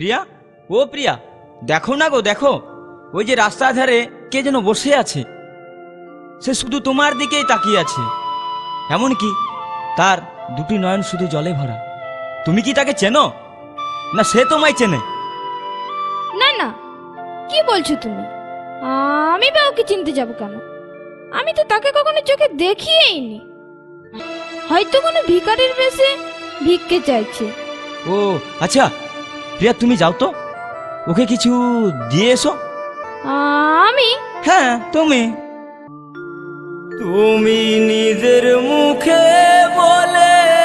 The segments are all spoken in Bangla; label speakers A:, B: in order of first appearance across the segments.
A: প্রিয়া? ও প্রিয়া দেখো না গো দেখো। ওই যে রাস্তার ধারে কে যেন বসে আছে। সে শুধু তোমার দিকেই তাকিয়ে আছে। এমন কি তার দুটি নয়ন শুধু জলে ভরা। তুমি কি তাকে চেনো? না সে তোমায় চেনে?
B: না না। কি বলছো তুমি? আমি বা ওকে চিনতে যাব কেন? আমি তো তাকে কখনো চোখে দেখিয়েইনি হয়তো কোনো ভিখারির বেশে ভিক্ষে চাইছে।
A: ও আচ্ছা প্রিয়া তুমি যাও তো। ওকে কিছু দিয়ে এসো।
B: আমি?
A: হ্যাঁ তুমি। তুমি নিজের মুখে বলেছিলে।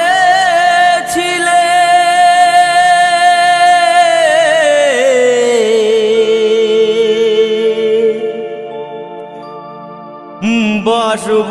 A: বাসব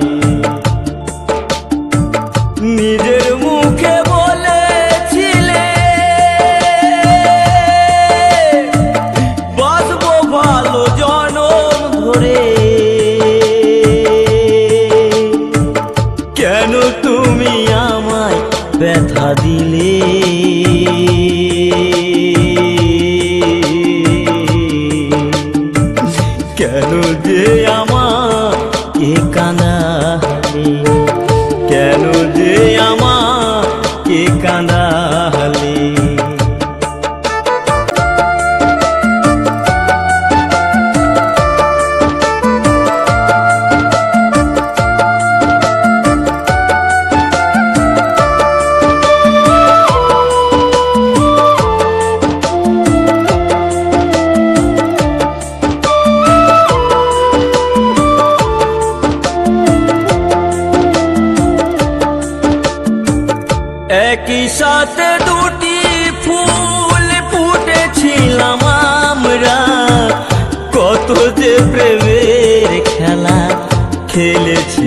A: ভালো জনম ধরে।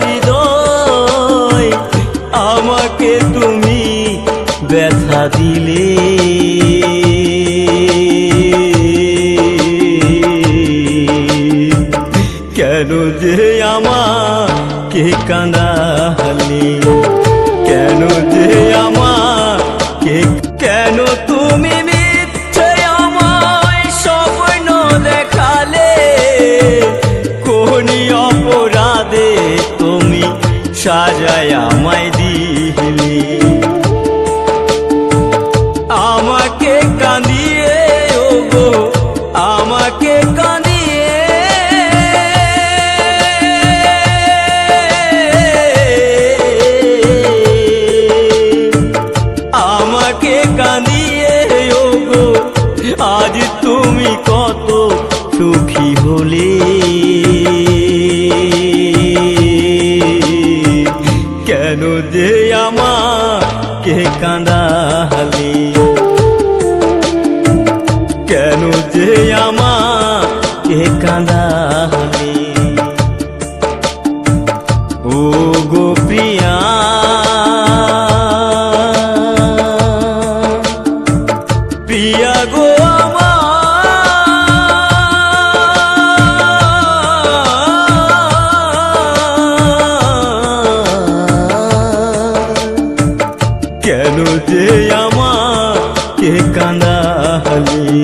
A: হৃদয় আমাকে তুমি ব্যথা দিলে। কেন যে আমাকে কাঁদালে সুখী হলে। কেন যে আমাকে কাঁদালে কেন যে আমাকে কাঁদা যে আমার কে কাঁদা কাঁদালি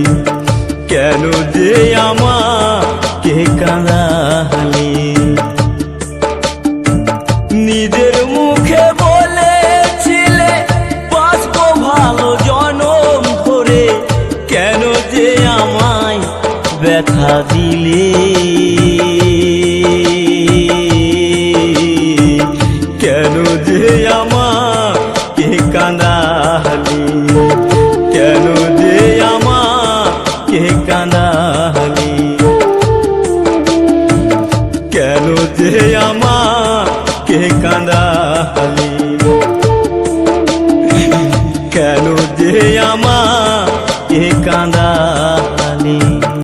A: কেন যে আমার কে কাঁদা কাঁদালি নিজের মুখে বলেছিলে, বাঁচবো ভালো জনম ধরে কেন যে আমায় ব্যথা দিলে? যে আমার কে কাঁদা